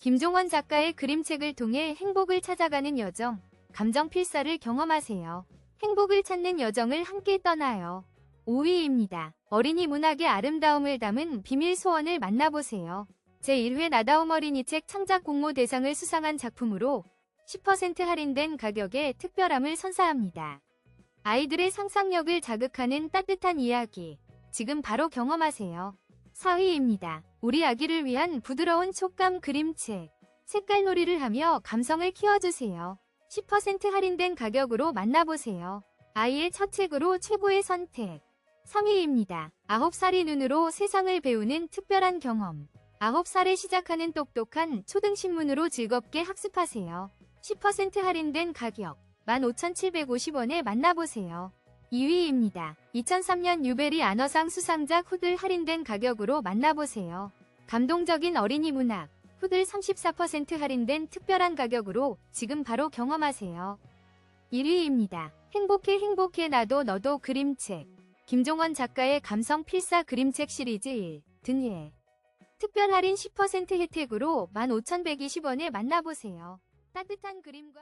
김종원 작가의 그림책을 통해 행복을 찾아가는 여정, 감정 필사를 경험하세요. 행복을 찾는 여정을 함께 떠나요. 5위입니다. 어린이 문학의 아름다움을 담은 비밀 소원을 만나보세요. 제1회 나다움 어린이 책 창작 공모 대상을 수상한 작품으로 10% 할인된 가격에 특별함을 선사합니다. 아이들의 상상력을 자극하는 따뜻한 이야기. 지금 바로 경험하세요. 4위입니다. 우리 아기를 위한 부드러운 촉감 그림책. 색깔놀이를 하며 감성을 키워주세요. 10% 할인된 가격으로 만나보세요. 아이의 첫 책으로 최고의 선택. 3위입니다. 9살이 눈으로 세상을 배우는 특별한 경험. 9살에 시작하는 똑똑한 초등신문으로 즐겁게 학습하세요. 10% 할인된 가격 15,750원에 만나보세요. 2위입니다. 2003년 유베리 아너상 수상작 후들 할인된 가격으로 만나보세요. 감동적인 어린이 문학 후들 34% 할인된 특별한 가격으로 지금 바로 경험하세요. 1위입니다. 행복해 행복해 나도 너도 그림책 김종원 작가의 감성 필사 그림책 시리즈 1 등예 특별 할인 10% 혜택으로 15,120원에 만나보세요. 따뜻한 그림과